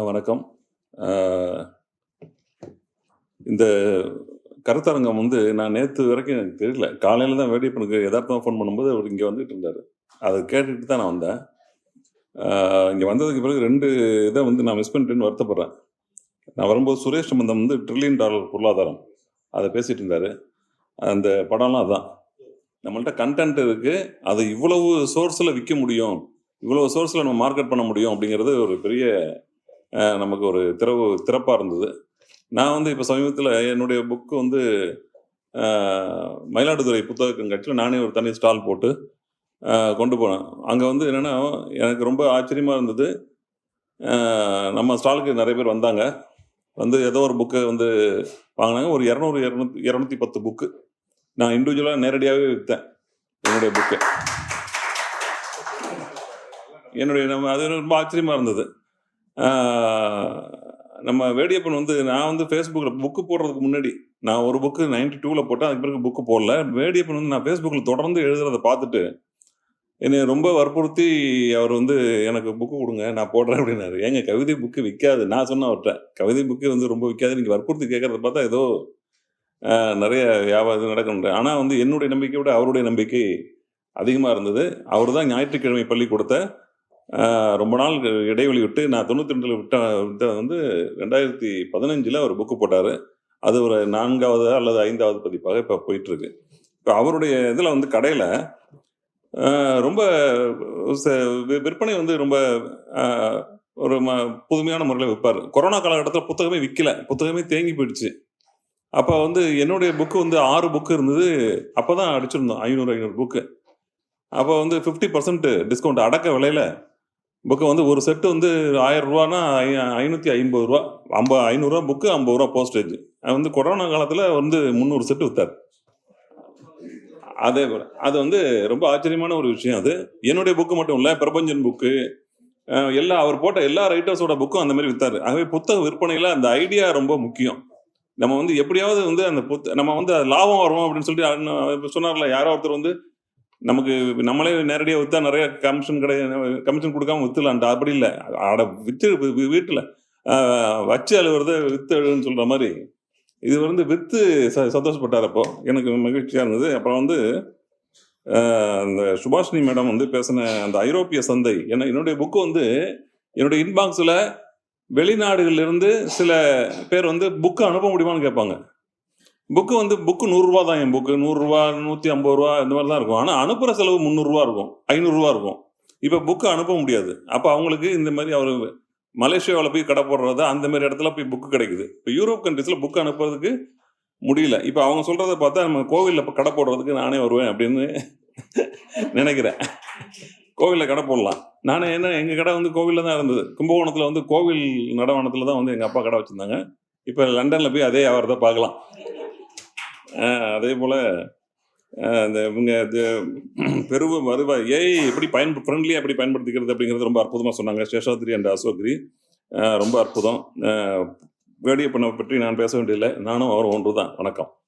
வணக்கம். இந்த கருத்தரங்கம் வந்து நான் நேற்று வரைக்கும் எனக்கு தெரியல. காலையில் தான் வேடியப்பனுக்கு எதார்த்தமாக ஃபோன் பண்ணும்போது அவர் இங்கே வந்துட்டு இருந்தார். அதை கேட்டுட்டு தான் நான் வந்தேன். இங்கே வந்ததுக்கு பிறகு ரெண்டு இதை வந்து நான் மிஸ் பண்ணிட்டேன்னு வருத்தப்படுறேன். நான் வரும்போது சுரேஷ் சம்பந்தம் வந்து ட்ரில்லியன் டாலர் பொருளாதாரம். அதை பேசிகிட்டு இருந்தார். அந்த படம்லாம் அதுதான் நம்மள்ட்ட கண்டென்ட் இருக்குது அதை இவ்வளவு சோர்ஸில் விற்க முடியும். இவ்வளோ சோர்ஸில் நம்ம மார்க்கெட் பண்ண முடியும் அப்படிங்கிறது ஒரு பெரிய நமக்கு ஒரு திறவு திறப்பாக இருந்தது. நான் வந்து இப்போ சமீபத்தில் என்னுடைய புக்கு வந்து மயிலாடுதுறை புத்தக கண்காட்சியில் நானே ஒரு தனி ஸ்டால் போட்டு கொண்டு போனேன். அங்கே வந்து என்னென்னா எனக்கு ரொம்ப ஆச்சரியமாக இருந்தது. நம்ம ஸ்டாலுக்கு நிறைய பேர் வந்தாங்க. வந்து ஏதோ ஒரு புக்கை வந்து வாங்கினாங்க. ஒரு இரநூறு இரநூத்தி இரநூத்தி பத்து புக்கு நான் இண்டிவிஜுவலாக நேரடியாகவே விற்றேன் என்னுடைய புக்கை என்னுடைய நம்ம அது ரொம்ப ஆச்சரியமாக இருந்தது. நம்ம வேடியப்பன் வந்து நான் வந்து ஃபேஸ்புக்கில் புக்கு போடுறதுக்கு முன்னாடி நான் ஒரு புக்கு நைன்டி டூவில் போட்டேன் அதுக்கு பிறகு புக்கு போடல. வேடியப்பன் வந்து நான் ஃபேஸ்புக்கில் தொடர்ந்து எழுதுறத பார்த்துட்டு என்னை ரொம்ப வற்புறுத்தி அவர் வந்து எனக்கு புக்கு கொடுங்க நான் போடுறேன் அப்படின்னாரு. ஏங்க கவிதை புக்கு விற்காது நான் சொன்னேன் அவர்கிட்ட கவிதை புக்கு வந்து ரொம்ப விற்காது நீங்கள் வற்புறுத்தி கேட்கறத பார்த்தா ஏதோ நிறைய வியாபாரம் நடக்கணும் ஆனால் வந்து என்னுடைய நம்பிக்கையை விட அவருடைய நம்பிக்கை அதிகமாக இருந்தது. அவர் தான் ஞாயிற்றுக்கிழமை பள்ளிக்கூடத்தை ரொம்ப நாள் இடைவெளி விட்டு நான் தொண்ணூற்றி ரெண்டில் விட்ட விட்ட வந்து ரெண்டாயிரத்தி பதினஞ்சில் அவர் புக்கு போட்டார். அது ஒரு நான்காவது அல்லது ஐந்தாவது பதிப்பாக இப்போ போயிட்டுருக்கு. இப்போ அவருடைய இதில் வந்து கடையில் ரொம்ப ச- விற்பனை வந்து ரொம்ப ஒரு ம புதுமையான முறையில் விற்பார். கொரோனா காலகட்டத்தில் புத்தகமே விற்கல புத்தகமே தேங்கி போயிடுச்சு. அப்போ வந்து என்னுடைய புக்கு வந்து ஆறு புக்கு இருந்தது. அப்போ தான் அடிச்சிருந்தோம். ஐநூறு ஐநூறு புக்கு அப்போ வந்து ஃபிஃப்டி பர்சன்ட் டிஸ்கவுண்ட் அடக்க விலையில் புக்கு வந்து ஒரு செட்டு வந்து ஆயிரம் ரூபானா ஐநூற்றி ஐம்பது ரூபா. ஐம்பது ஐநூறுரூவா புக்கு ஐம்பது ரூபா போஸ்டேஜ். அது வந்து கொரோனா காலத்தில் வந்து முந்நூறு செட்டு விற்றார் அதே போல் அது வந்து ரொம்ப ஆச்சரியமான ஒரு விஷயம் அது. என்னுடைய புக்கு மட்டும் இல்லை பிரபஞ்சன் புக்கு எல்லா அவர் போட்ட எல்லா ரைட்டர்ஸோட புக்கும் அந்த மாதிரி விற்றாரு ஆகவே புத்தக விற்பனையில் அந்த ஐடியா ரொம்ப முக்கியம். நம்ம வந்து எப்படியாவது வந்து அந்த புத்த நம்ம வந்து அது லாபம் வரும் அப்படின்னு சொல்லிட்டு சொன்னார்ல யாரோ ஒருத்தர் வந்து நமக்கு நம்மளே நேரடியாக விற்றா நிறைய கமிஷன் கிடையாது கமிஷன் கொடுக்காம விற்றுலான்ட்டு அப்படி இல்லை. ஆட விற்று வீட்டில். வச்சு அழுவுறத விற்று அழுன்னு சொல்கிற மாதிரி. இது வந்து விற்று ச சந்தோஷப்பட்டார் அப்போ. எனக்கு மகிழ்ச்சியாக இருந்தது. அப்புறம் வந்து அந்த சுபாஷினி மேடம் வந்து பேசின அந்த ஐரோப்பிய சந்தை. ஏன்னா என்னுடைய புக்கு வந்து என்னுடைய இன்பாக்ஸில் வெளிநாடுகளிலிருந்து சில பேர் வந்து புக்கு அனுப்ப முடியுமான்னு கேட்பாங்க. புக்கு வந்து புக்கு நூறுரூவா தான் என் புக்கு நூறுரூவா நூற்றி ஐம்பது ரூபா இந்த மாதிரி தான் இருக்கும். ஆனால் அனுப்புகிற செலவு முந்நூறுரூவா இருக்கும். ஐநூறுரூவா இருக்கும். இப்போ புக்கு அனுப்ப முடியாது. அப்போ அவங்களுக்கு இந்த மாதிரி அவர் மலேசியாவில் போய் கடை போடுறது அந்த மாதிரி இடத்துல போய் புக்கு கிடைக்குது. இப்போ யூரோப் கண்ட்ரீஸில் புக்கு அனுப்புறதுக்கு முடியல. இப்போ அவங்க சொல்கிறத பார்த்தா நம்ம கோவிலில் இப்போ கடை போடுறதுக்கு நானே வருவேன் அப்படின்னு நினைக்கிறேன். கோவிலில் கடை போடலாம். நானே என்ன எங்கள் கடை வந்து கோவிலில் தான் இருந்தது. கும்பகோணத்தில் வந்து கோவில் நடவானத்தில் தான் வந்து எங்கள் அப்பா கடை வச்சுருந்தாங்க. இப்போ லண்டனில் போய் அதே வியாபாரத்தை பார்க்கலாம். அதே போல் இந்த இவங்க இது பெருவ வருவாய் ஏஐ எப்படி பயன் ஃப்ரெண்ட்லியாக எப்படி பயன்படுத்திக்கிறது அப்படிங்கிறது ரொம்ப அற்புதமாக சொன்னாங்க. சேஷாத்ரி அண்ட் அசோக்ரி. ரொம்ப அற்புதம். அஹ் வேடியப்பனை பற்றி நான் பேச வேண்டியதில்லை. நானும் அவரும் ஒன்று தான் வணக்கம்.